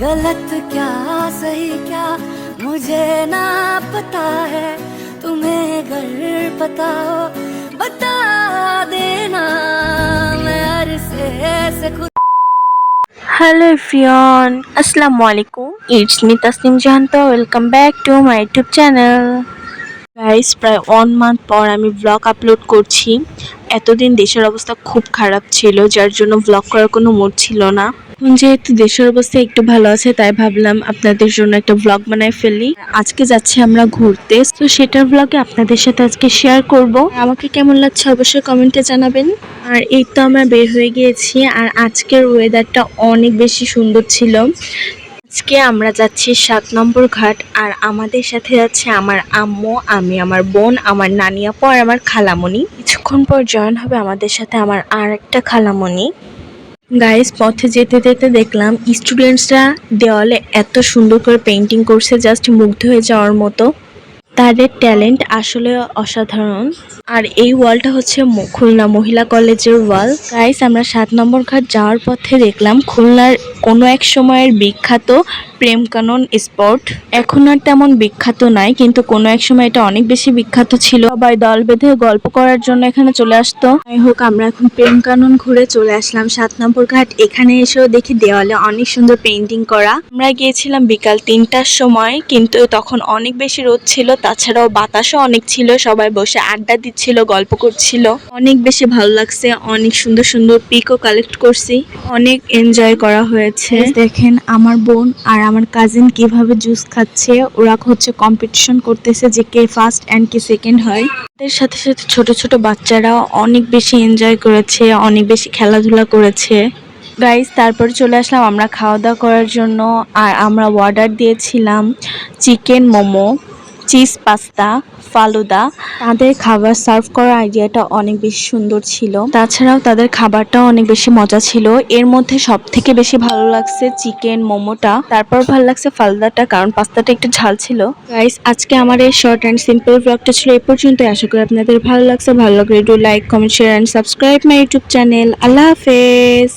गलत क्या सही क्या मुझे ना पता है तुम्हें अगर पता हो बता देना मैं अरसे से खुद হ্যালো এভরিওয়ান আসসালামু আলাইকুম it's me Tasnim জাহান্ত welcome back to my YouTube channel guys প্রায় ওয়ান মান্থ পর আমি ব্লগ আপলোড করছি। এতদিন দেশের অবস্থা খুব খারাপ ছিল, যার জন্য ব্লগ করার কোনো মুড ছিল না। এখন যেহেতু দেশের অবস্থা একটু ভালো আছে, তাই ভাবলাম আপনাদের জন্য একটা ব্লগ বানায় ফেলি। আজকে যাচ্ছি আমরা ঘুরতে, তো সেটার ব্লগে আপনাদের সাথে আজকে শেয়ার করব। আমাকে কেমন লাগছে অবশ্যই কমেন্টে জানাবেন। আর এই তো আমরা বের হয়ে গিয়েছি, আর আজকের ওয়েদারটা অনেক বেশি সুন্দর ছিল। আজকে আমরা যাচ্ছি সাত নম্বর ঘাট আর আমাদের সাথে যাচ্ছে আমার আম্মু, আমি, আমার বোন, আমার নানি আপু আর আমার খালামণি কিছুক্ষণ পর জয়েন হবে আমাদের সাথে আমার আর একটা খালামণি গাইস পথে যেতে যেতে দেখলাম স্টুডেন্টসরা দেওয়ালে এত সুন্দর করে পেন্টিং করছে জাস্ট মুগ্ধ হয়ে যাওয়ার মতো। তাদের ট্যালেন্ট আসলে অসাধারণ। আর এই ওয়ালটা হচ্ছে খুলনা মহিলা কলেজের ওয়াল গাইস আমরা সাত নম্বর ঘাট যাওয়ার পথে দেখলাম খুলনার কোনো এক সময়ের বিখ্যাত প্রেম কানন স্পট। এখন আর তেমন বিখ্যাত নাই, কিন্তু কোনো এক সময় এটা অনেক বেশি বিখ্যাত ছিল। সবাই দল বেঁধে গল্প করার জন্য এখানে চলে আসতো। যাই হোক, আমরা এখন প্রেম কানন ঘুরে চলে আসলাম সাত নম্বর ঘাট। এখানে এসেও দেখি দেওয়ালে অনেক সুন্দর পেন্টিং করা। আমরা গিয়েছিলাম বিকাল তিনটার সময়, কিন্তু তখন অনেক বেশি রোদ ছিল, তাছাড়াও বাতাসও অনেক ছিল। সবাই বসে আড্ডা দিচ্ছিল, গল্প করছিল। অনেক বেশি ভালো লাগছে, অনেক সুন্দর সুন্দর পিকও কালেক্ট করছি। অনেক এনজয় করা হয়েছে। দেখেন আমার বোন আর আমার কাজিন কীভাবে জুস খাচ্ছে ওরা হচ্ছে কম্পিটিশন করতেছে যে কে ফার্স্ট অ্যান্ড কে সেকেন্ড হয়। এর সাথে সাথে ছোট ছোট বাচ্চারাও অনেক বেশি এনজয় করেছে অনেক বেশি খেলাধুলা করেছে। গাইস তারপর চলে আসলাম আমরা খাওয়া দাওয়া করার জন্য আর আমরা অর্ডার দিয়েছিলাম chicken momo. Cheese pasta, falooda. তাদের খাবার সার্ভ করার আইডিয়াটা অনেক বেশি সুন্দর ছিল। তাছাড়াও তাদের খাবারটাও অনেক বেশি মজা ছিল। এর মধ্যে সব থেকে বেশি ভালো লাগছে চিকেন মোমোটা। তারপর ভালো লাগছে ফালুদাটা, কারণ পাস্তাটা একটু ঝাল ছিল। গাইস আজকে আমার এই শর্ট অ্যান্ড সিম্পল ব্লগটা ছিল এই পর্যন্ত আশা করি আপনাদের ভালো লাগছে। ভালো লাগলে একটু like comment share and subscribe my youtube channel আল্লাহ হাফেজ।